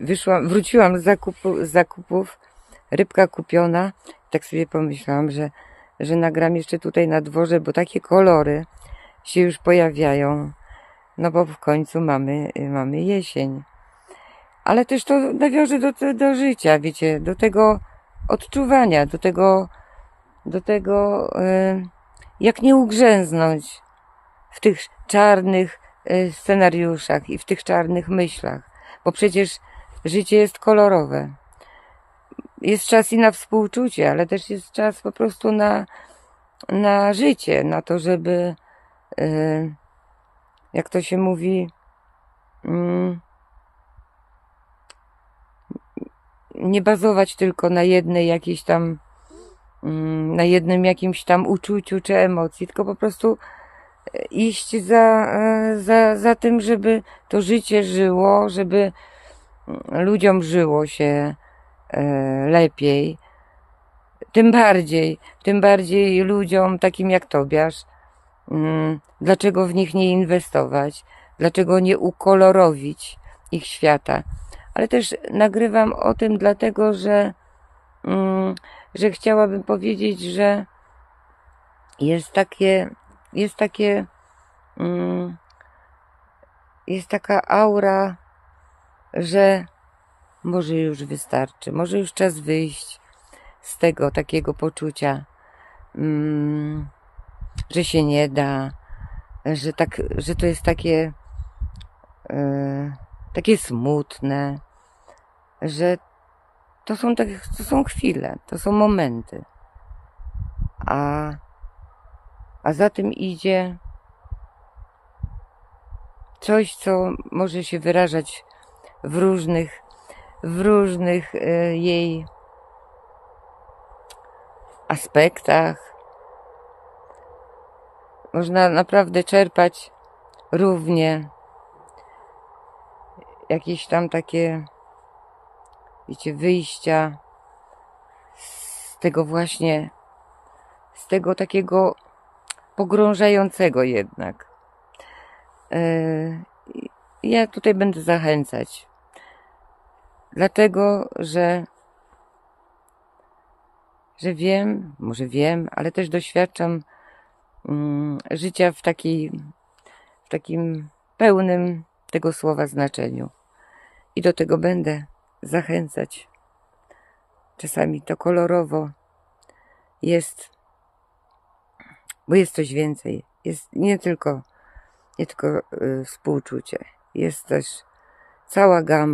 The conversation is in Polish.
wyszłam, wróciłam z, zakupu, z zakupów, rybka kupiona. Tak sobie pomyślałam, że, że nagram jeszcze tutaj na dworze, bo takie kolory się już pojawiają. No bo w końcu mamy, mamy jesień. Ale też to nawiąże do, do życia, wiecie, do tego odczuwania, do tego, do tego, e, jak nie ugrzęznąć w tych czarnych e, scenariuszach i w tych czarnych myślach, bo przecież życie jest kolorowe. Jest czas i na współczucie, ale też jest czas po prostu na, na życie, na to, żeby, e, jak to się mówi, mm, nie bazować tylko na jednej jakiejś tam, mm, na jednym jakimś tam uczuciu czy emocji, tylko po prostu e, iść za, e, za, za tym, żeby to życie żyło, żeby ludziom żyło się e, lepiej. Tym bardziej, tym bardziej ludziom takim jak Tobiasz, mm, dlaczego w nich nie inwestować, dlaczego nie ukolorowić ich świata. Ale też nagrywam o tym dlatego, że, mm, że chciałabym powiedzieć, że jest takie, jest takie, mm, jest taka aura, że może już wystarczy, może już czas wyjść z tego takiego poczucia, mm, że się nie da, że, tak, że to jest takie, e, takie smutne, że to są, tak, to są chwile, to są momenty. A, a za tym idzie coś, co może się wyrażać w różnych, w różnych e, jej aspektach. Można naprawdę czerpać równie jakieś tam takie, wiecie, wyjścia z tego właśnie, z tego takiego pogrążającego jednak. Yy, Ja tutaj będę zachęcać, dlatego że że wiem, może wiem, ale też doświadczam mm, życia w, takiej, w takim pełnym tego słowa znaczeniu. I do tego będę zachęcać. Czasami to kolorowo jest, bo jest coś więcej. Jest nie tylko, nie tylko y, współczucie, jest też cała gama.